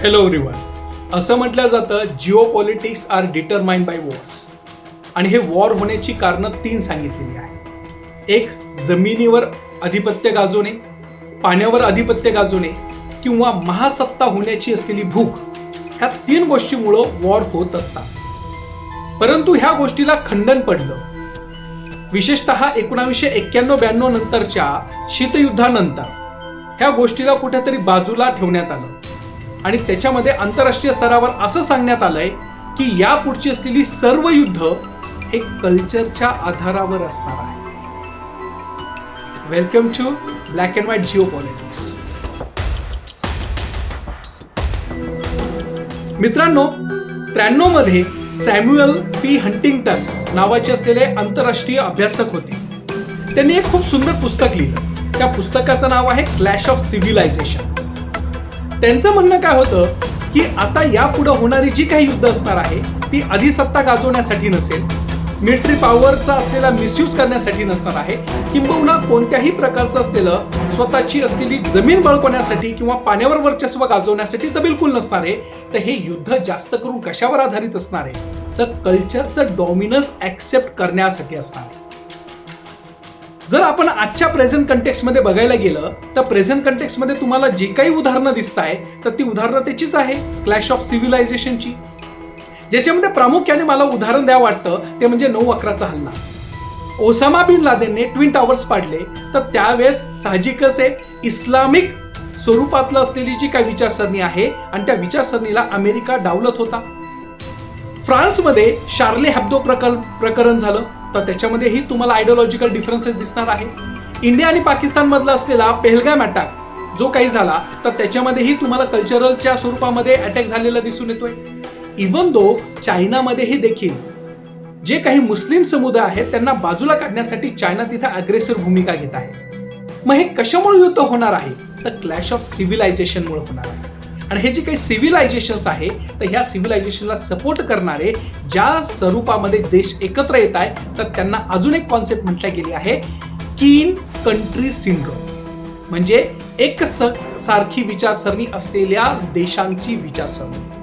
Hello everyone असं म्हटलं जातं geopolitics are determined by wars आणि हे वॉर होण्याची कारणं तीन सांगितलेली आहे एक जमिनीवर अधिपत्य गाजवणे पाण्यावर अधिपत्य गाजवणे किंवा महासत्ता होण्याची असलेली भूक ह्या तीन गोष्टीमुळं वॉर होत असतात. परंतु ह्या गोष्टीला खंडन पडलं. विशेषतः एकोणावीसशे एक्क्याण्णव ब्याण्णव नंतरच्या शीतयुद्धानंतर ह्या गोष्टीला कुठेतरी बाजूला ठेवण्यात आलं. आणि त्याच्यामध्ये आंतरराष्ट्रीय स्तरावर असं सांगण्यात आलंय की या पुढची असलेली सर्व युद्ध हे कल्चरच्या आधारावर असणार आहे. Welcome to black and white geopolitics मित्रांनो त्र्याण्णवमध्ये सॅम्युअल पी हंटिंग्टन नावाचे असलेले आंतरराष्ट्रीय अभ्यासक होते. त्यांनी एक खूप सुंदर पुस्तक लिहिलं. त्या पुस्तकाचं नाव आहे क्लॅश ऑफ सिव्हिलायझेशन त्यांचं म्हणणं काय होतं की आता यापुढे होणारी जी काही युद्ध असणार आहे ती अधिसत्ता गाजवण्यासाठी नसेल मिलिटरी पॉवरचा असलेला मिसयूज करण्यासाठी नसणार आहे किंबहुना कोणत्याही प्रकारचं असलेलं स्वतःची असलेली जमीन बळकवण्यासाठी किंवा पाण्यावर वर्चस्व गाजवण्यासाठी तर बिलकुल नसणार आहे. तर हे युद्ध जास्त करून कशावर आधारित असणार आहे? तर कल्चरचं डॉमिनन्स ऍक्सेप्ट करण्यासाठी असणार आहे. जर आपण आजच्या प्रेझेंट कंटेक्समध्ये बघायला गेलं तर प्रेझेंट कंटेक्समध्ये तुम्हाला जी काही उदाहरणं दिसत आहे तर ती उदाहरणं त्याचीच आहे क्लॅश ऑफ सिव्हिलायझेशनची ज्याच्यामध्ये प्रामुख्याने मला उदाहरण द्या वाटतं ते म्हणजे नऊ अकराचा हल्ला. ओसामा बिन लादेनने ट्विन टॉवर्स पाडले तर त्यावेळेस साहजिकच आहे इस्लामिक स्वरूपातलं असलेली जी काही विचारसरणी आहे आणि त्या विचारसरणीला अमेरिका डावलत होता. फ्रान्समध्ये शार्ले हॅब्दो प्रकर प्रकरण झालं. तर त्याच्यामध्येही तुम्हाला आयडिओलॉजिकल डिफरन्सेस दिसणार आहे. इंडिया आणि पाकिस्तानमधला असलेला पेहलगाम अटॅक जो काही झाला तर त्याच्यामध्येही तुम्हाला कल्चरलच्या स्वरूपामध्ये अटॅक झालेला दिसून येतोय. इवन दो चायनामध्येही देखील जे काही मुस्लिम समुदाय आहेत त्यांना बाजूला काढण्यासाठी चायना तिथे अग्रेसर भूमिका घेत आहे. मग हे कशामुळे युद्ध होणार आहे? तर क्लॅश ऑफ सिव्हिलायझेशनमुळे होणार आहे. आणि हे जे काही सिव्हिलायझेशन्स आहे तर ह्या सिव्हिलायझेशनला सपोर्ट करणारे ज्या स्वरूपामध्ये देश एकत्र येत आहे तर त्यांना अजून एक कॉन्सेप्ट म्हटल्या गेली आहे कीन कंट्री सिंड्रोम म्हणजे एक स- सारखी विचारसरणी असलेल्या देशांची विचारसरणी.